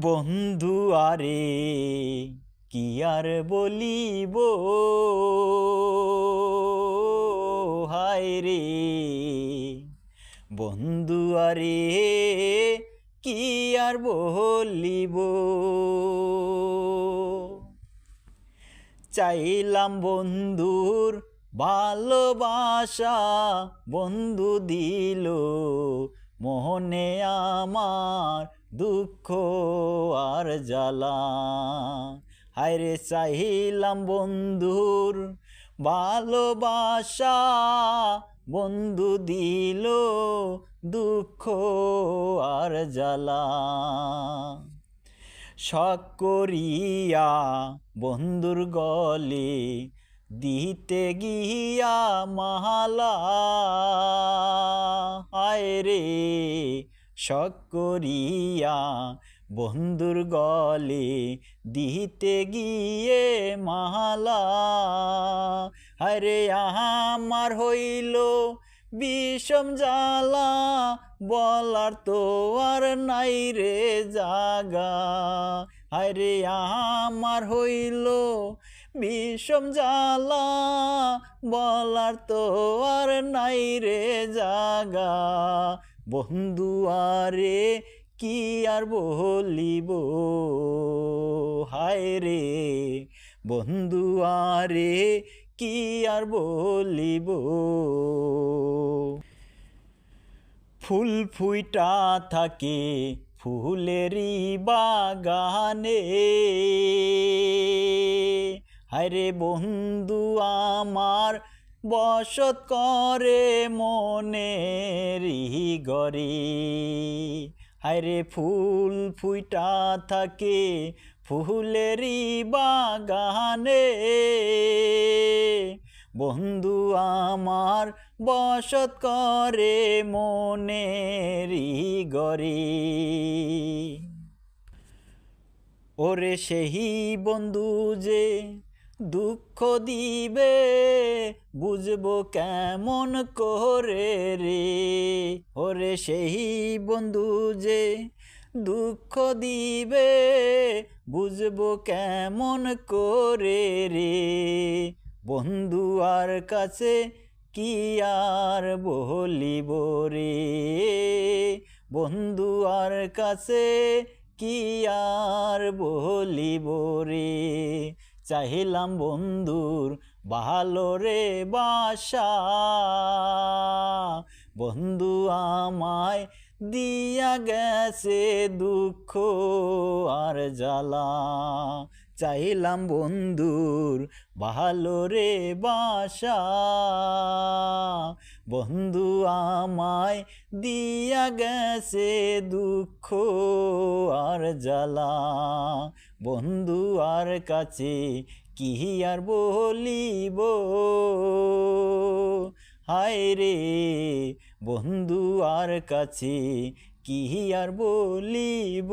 বন্ধু, আরে কি আর বলিব? হায় রে বন্ধু, আরে কি আর বলিব? চাইলাম বন্ধুর ভালোবাসা, বন্ধু দিল মোহনে আমার দুঃখ। আর জ্বালা। হায়রে চাহিলাম বন্ধুর ভালোবাসা, বন্ধু দিল দুঃখ আর জ্বালা। শখ করিয়া বন্ধুর গলে দিতে গিয়া মালা আয় রে শখ করিয়া বন্ধুর গলে দিতে গিয়ে মালা। আরে আমার হইল বিষম জ্বালা, বলার তো আর নাই রে জাগা। আরে আমার হইল বিষম জ্বালা, বলার তো আর নাই রে জাগা। বন্ধু আরে কি আর বলিব? হায় রে বন্ধু, আরে কি আর বলিব? ফুল ফুইটা থাকে ফুলেরই বাগানে। হায়রে বন্ধু, আমার বসত করে মনেরই গরে হায়রে ফুল ফুইটা থাকে ফুলেরই বাগানে। বন্ধু আমার বসত করে মনেরই গরে ওরে সেই বন্ধু যে দুঃখ দিবে, বুঝব কেমন করে রে। ওরে সেই বন্ধু যে দুঃখ দিবে, বুঝব কেমন করে রে। বন্ধু আর কাছে কি আর বলিব রে? বন্ধু আর কাছে কি আর বলিব রে? চাহিলাম বন্ধুর ভালো রে বাসা। বন্ধু আমায় দিয়া গেছে দুঃখ আর জ্বালা। চাইলাম বন্ধুর ভালো রে বাসা। বন্ধু আমায় দিয়া গেছে দুঃখ আর জ্বালা। বন্ধু আর কাছে কি আর বলিব? হায় রে বন্ধু আর কাছে কি আর বলিব?